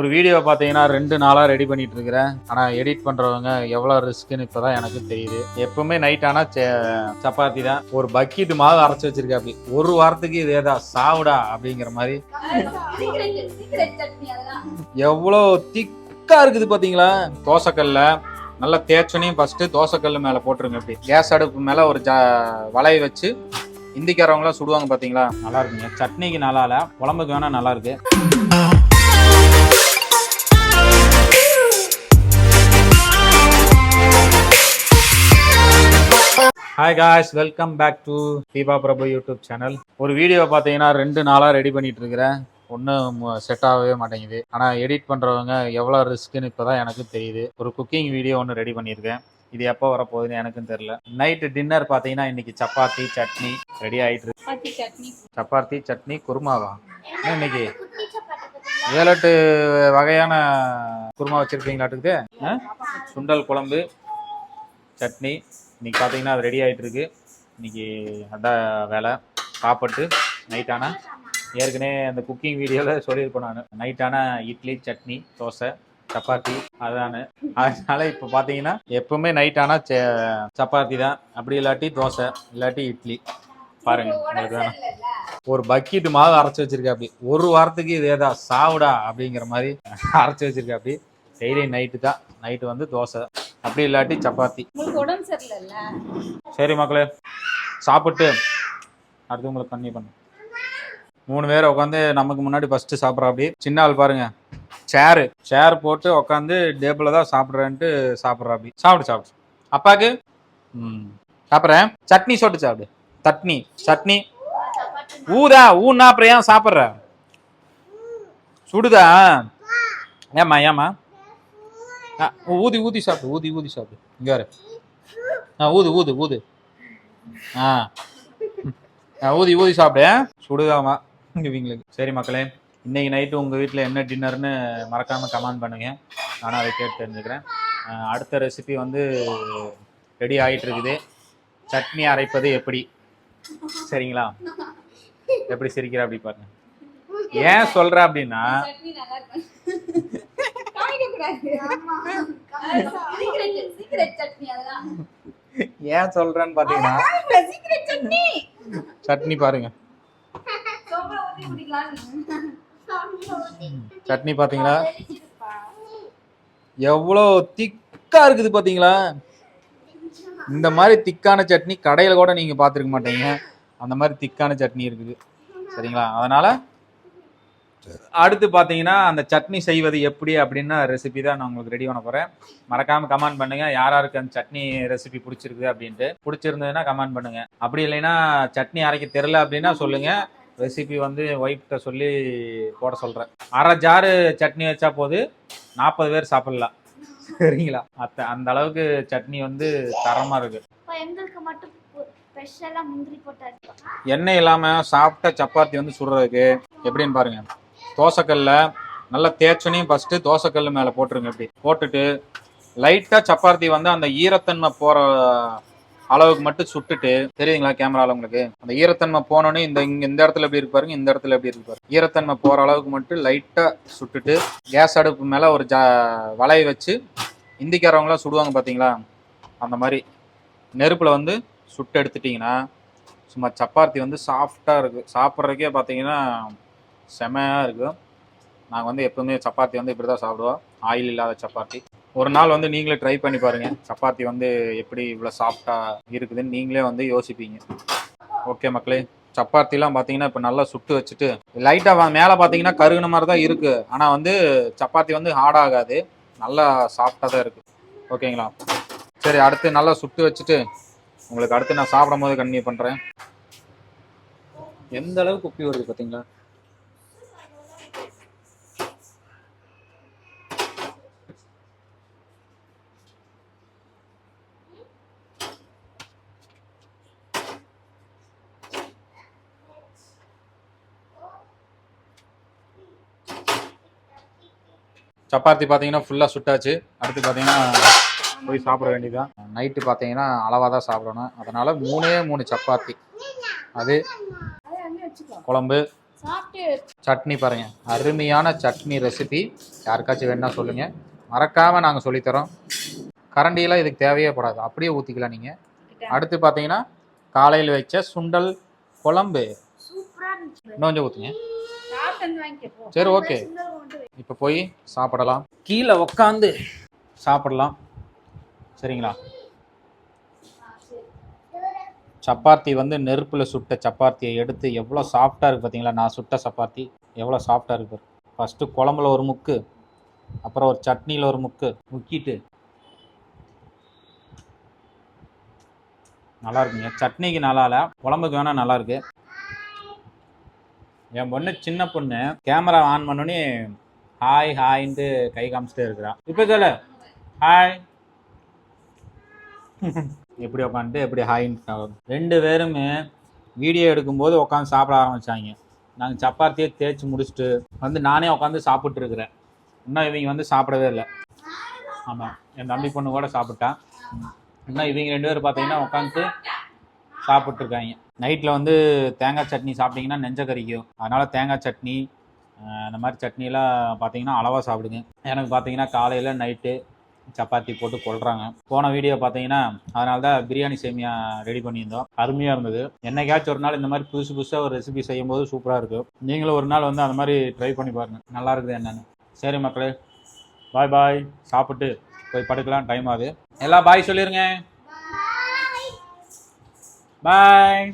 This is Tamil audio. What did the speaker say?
ஒரு வீடியோ பார்த்தீங்கன்னா ரெண்டு நாளாக ரெடி பண்ணிட்டு இருக்கிறேன் ஆனால் எடிட் பண்ணுறவங்க எவ்வளோ ரிஸ்க்குன்னு இப்போ தான் எனக்கு தெரியுது. எப்பவுமே நைட் ஆனால் சப்பாத்தி தான். ஒரு பக்கெட் மாவு அரைச்சி வச்சிருக்காப்பி ஒரு வாரத்துக்கு இதே தான் சாவுடா அப்படிங்கிற மாதிரி. எவ்வளோ திக்காக இருக்குது பார்த்தீங்களா தோசைக்கல்ல. நல்லா தேய்ச்சனையும் ஃபஸ்ட்டு தோசைக்கல் மேலே போட்டுருங்க அப்படி கேஸ் அடுப்பு மேலே ஒரு ஜ வலையை வச்சு இந்திக்காரவங்களாம் சுடுவாங்க பார்த்தீங்களா நல்லா இருக்குங்க. சட்னிக்கு நல்லா இல்லை குழம்புக்கு வேணால் நல்லா இருக்கு hi guys welcome back to Deepa Prabhu YouTube channel ஒரு வீடியோ பார்த்தீங்கன்னா ரெண்டு நாளாக ரெடி பண்ணிட்டு இருக்கிறேன். ஒன்றும் செட் ஆகவே மாட்டேங்குது. ஆனால் எடிட் பண்ணுறவங்க எவ்வளோ ரிஸ்க்குன்னு இப்போ தான் எனக்கு தெரியுது. ஒரு குக்கிங் வீடியோ ஒன்று ரெடி பண்ணியிருக்கேன். இது எப்போ வரப்போகுதுன்னு எனக்கும் தெரில நைட்டு டின்னர் பார்த்தீங்கன்னா இன்னைக்கு சப்பாத்தி சட்னி ரெடி இருக்கு. சப்பாத்தி சட்னி. குருமாவா? இன்னைக்கு? ஏழு எட்டு வகையான குருமா வச்சுருப்பீங்களாட்டுக்குது ஆ? சுண்டல் குழம்பு சட்னி இன்னைக்கு பார்த்தீங்கன்னா அது ரெடி ஆகிட்டுருக்கு இன்னைக்கு அதான் வேலை. சாப்பிட்டு நைட்டான ஏற்கனவே அந்த குக்கிங் வீடியோவில் சொல்லியிருப்பேன் நான். நைட்டான இட்லி சட்னி தோசை சப்பாத்தி அதானு அதனால இப்போ பார்த்தீங்கன்னா எப்பவுமே நைட் ஆனால் சப்பாத்தி தான். அப்படி இல்லாட்டி தோசை இல்லாட்டி இட்லி. பாருங்க உங்களுக்கு வேணும் ஒரு பக்கெட் மாவு அரைச்சி வச்சிருக்கா அப்படி ஒரு வாரத்துக்கு இதே தான். சாவுடா அப்படிங்கிற மாதிரி அரைச்சி வச்சிருக்கா அப்படி டெய்லி நைட்டு தான். நைட்டு வந்து தோசை. அப்படி இல்லாட்டி சப்பாத்தி. உடம்பு சரி மக்களே சாப்பிட்டு அடுத்து உங்களுக்கு கண்ணி பண்ணு. மூணு பேர் உட்காந்து நமக்கு முன்னாடி ஃபர்ஸ்ட் சாப்பிட்றா அப்படி. சின்ன ஆள் பாருங்க. சேரு சேர் போட்டு உட்காந்து டேபிளில் தான் சாப்பிட்றேன்ட்டு சாப்பிட்றா அப்படி. சாப்பிடு சாப்பிடு. அப்பாக்கு? ம். சாப்பிட்றேன். சட்னி சொட்டு சாப்பிடு. சட்னி சட்னி. ஊதா ஊன்னா அப்புறம் ஏன் சாப்பிட்ற? சுடுதா? ஏம்மா ஏமா ஊதி ஊதி சாப்பிடு ஊதி ஊதி சாப்பிடு. இங்கே ஆ ஊது ஊது ஊது. ஆ. ஆ, ஊதி ஊதி சாப்பிடு சுடுதாமா இவங்களுக்கு. சரி மக்களே இன்னைக்கு நைட்டு உங்கள் வீட்டில் என்ன டின்னர்னு மறக்காமல் கமெண்ட் பண்ணுங்க. நானும் அதை கேட்டு தெரிஞ்சுக்கிறேன். அடுத்த ரெசிபி வந்து ரெடி ஆகிட்டு இருக்குது. சட்னி அரைப்பது எப்படி? சரிங்களா? எப்படி சிரிக்கிற அப்படி பாருங்க. ஏன் சொல்ற அப்படின்னா சட்னி ஏன் சொல்றேன்னு பாத்தீங்கன்னா சட்னி. பாருங்க. சட்னி பாத்தீங்களா? எவ்வளோ திக்கா இருக்குது பாத்தீங்களா? இந்த மாதிரி திக்கான சட்னி கடையில கூட நீங்க பார்த்துருக்க மாட்டீங்க. அந்த மாதிரி திக்கான சட்னி இருக்குது. சரிங்களா? அதனால அடுத்து பார்த்தீங்கன்னா அந்த சட்னி செய்வது எப்படி அப்படின்னு ரெசிபி தான் நான் உங்களுக்கு ரெடி பண்ண போறேன். மறக்காம கமெண்ட் பண்ணுங்க. யார் யாருக்கு அந்த சட்னி ரெசிபி பிடிச்சிருக்குது அப்படின்ட்டு. பிடிச்சிருந்ததுன்னா கமெண்ட் பண்ணுங்க. அப்படி இல்லைன்னா சட்னி அரைக்க தெரில அப்படின்னா சொல்லுங்க. ரெசிபி வந்து ஒய்ஃப்கிட்ட சொல்லி போட சொல்றேன். அரை ஜாரு சட்னி வச்சா போது நாற்பது பேர் சாப்பிடலாம். சரிங்களா? அத்த அந்த அளவுக்கு சட்னி வந்து தரமா இருக்கு. எங்களுக்கு மட்டும் ஸ்பெஷலா முந்திரி போட்டாச்சு. எண்ணெய் இல்லாம சாப்பிட்ட சப்பாத்தி வந்து சுடுறதுக்கு எப்படின்னு பாருங்க. தோசைக்கல்ல நல்லா தேய்ச்சனையும் ஃபர்ஸ்ட் தோசைக்கல் மேலே போட்டுருங்க இப்படி. போட்டுட்டு லைட்டாக சப்பாத்தி வந்து அந்த ஈரத்தன்மை போகிற அளவுக்கு மட்டும் சுட்டுட்டு தெரியுதுங்களா கேமராவில் உங்களுக்கு? அந்த ஈரத்தன்மை போனோன்னே இந்த இங்கே இந்த இடத்துல எப்படி இருப்பாருங்க இந்த இடத்துல எப்படி இருப்பாரு ஈரத்தன்மை போகிற அளவுக்கு மட்டும் லைட்டாக சுட்டுட்டு கேஸ் அடுப்பு மேலே ஒரு ஜ வலையை வச்சு இந்திக்காரவங்களாம் சுடுவாங்க பார்த்தீங்களா அந்த மாதிரி நெருப்பில் வந்து சுட்டு எடுத்துட்டிங்கன்னா சும்மா சப்பாத்தி வந்து சாஃப்டாக இருக்குது சாப்பிட்றதுக்கே பார்த்தீங்கன்னா செமையாக இருக்கும் நாங்கள் வந்து எப்பவுமே சப்பாத்தி வந்து இப்படி தான் சாப்பிடுவோம். ஆயில் இல்லாத சப்பாத்தி. ஒரு நாள் வந்து நீங்களே ட்ரை பண்ணி பாருங்கள் சப்பாத்தி வந்து எப்படி இவ்வளோ சாஃப்டாக இருக்குதுன்னு நீங்களே வந்து யோசிப்பீங்க. ஓகே மக்களே சப்பாத்திலாம் பார்த்தீங்கன்னா இப்போ நல்லா சுட்டு வச்சுட்டு லைட்டாக மேலே பார்த்தீங்கன்னா கருகுன மாதிரி தான் இருக்குது ஆனால் வந்து சப்பாத்தி வந்து ஹார்ட் ஆகாது. நல்லா சாஃப்டாக தான் இருக்குது ஓகேங்களா சரி அடுத்து நல்லா சுட்டு வச்சுட்டு உங்களுக்கு அடுத்து நான் சாப்பிடும் போது கண்டினியூ பண்ணுறேன் எந்த அளவுக்கு உப்பி வருது பார்த்தீங்களா சப்பாத்தி பார்த்தீங்கன்னா ஃபுல்லாக சுட்டாச்சு. அடுத்து பார்த்தீங்கன்னா போய் சாப்பிட வேண்டியதுதான். நைட்டு பார்த்தீங்கன்னா அளவாக தான் சாப்பிடணும். அதனால மூணே மூணு சப்பாத்தி. அது குழம்பு சட்னி பாருங்க. அருமையான சட்னி ரெசிபி யாருக்காச்சும் வேணா சொல்லுங்க. மறக்காம நாங்கள் சொல்லித்தரோம். கரண்டியெல்லாம் இதுக்கு தேவையே படாது. அப்படியே ஊற்றிக்கலாம் நீங்கள் அடுத்து பார்த்தீங்கன்னா காலையில் வச்ச சுண்டல் குழம்பு. சூப்பரா இருந்துச்சு. இன்னும் கொஞ்சம் ஊற்றுங்க சரி ஓகே. இப்போ போய் சாப்பிடலாம். கீழே உக்காந்து சாப்பிடலாம். சரிங்களா? சப்பாத்தி வந்து நெருப்பில் சுட்ட சப்பாத்தியை எடுத்து எவ்வளோ சாஃப்டாக இருக்குது பார்த்தீங்களா நான் சுட்ட சப்பாத்தி எவ்வளோ சாஃப்டாக இருக்கு பாரு. ஃபஸ்ட்டு குழம்புல ஒரு முக்கு அப்புறம் ஒரு சட்னியில் ஒரு முக்கு முக்கிட்டு. நல்லா இருக்குங்க. சட்னிக்கு நல்லா இல்லை குழம்புக்கு வேணால் நல்லா இருக்கு. என் பொண்ணு சின்ன பொண்ணு. கேமரா ஆன் பண்ணோன்னே ஹாய் ஹாய்ன்ட்டு கை காமிச்சிட்டே இருக்கிறா. இப்போ சொல்ல. ஹாய் எப்படி உட்காந்துட்டு எப்படி ஹாய்ன்னு ரெண்டு பேருமே வீடியோ எடுக்கும்போது உட்காந்து சாப்பிட ஆரம்பிச்சாங்க. நாங்கள் சப்பாத்தியே தேய்ச்சி முடிச்சுட்டு வந்து நானே உட்காந்து சாப்பிட்ருக்குறேன் இன்னும் இவங்க வந்து சாப்பிடவே இல்லை. ஆமாம் என் தம்பி பொண்ணு கூட சாப்பிட்டா. இன்னும் இவங்க ரெண்டு பேரும் பார்த்தீங்கன்னா உட்காந்து சாப்பிட்ருக்காங்க நைட்டில் வந்து தேங்காய் சட்னி சாப்பிட்டீங்கன்னா நெஞ்ச கறிக்கும் அதனால் தேங்காய் சட்னி இந்த மாதிரி சட்னிலாம் பார்த்தீங்கன்னா அளவாக சாப்பிடுங்க. எனக்கு பார்த்தீங்கன்னா காலையில் நைட்டு சப்பாத்தி போட்டு கொள்றாங்க போன வீடியோ பார்த்தீங்கன்னா அதனால தான் பிரியாணி சேமியா ரெடி பண்ணியிருந்தோம். அருமையாக இருந்தது. என்னைக்காச்சும் ஒரு நாள் இந்த மாதிரி புதுசு புதுசாக ஒரு ரெசிபி செய்யும் போது சூப்பராக இருக்கும். நீங்களும் ஒரு நாள் வந்து அந்த மாதிரி ட்ரை பண்ணி பாருங்கள் நல்லா இருக்குது என்னென்னு. சரி மக்களே பாய் பாய் சாப்பிட்டு போய் படுக்கலாம். டைம் ஆகுது. எல்லாம் பாய் சொல்லிடுங்க பாய்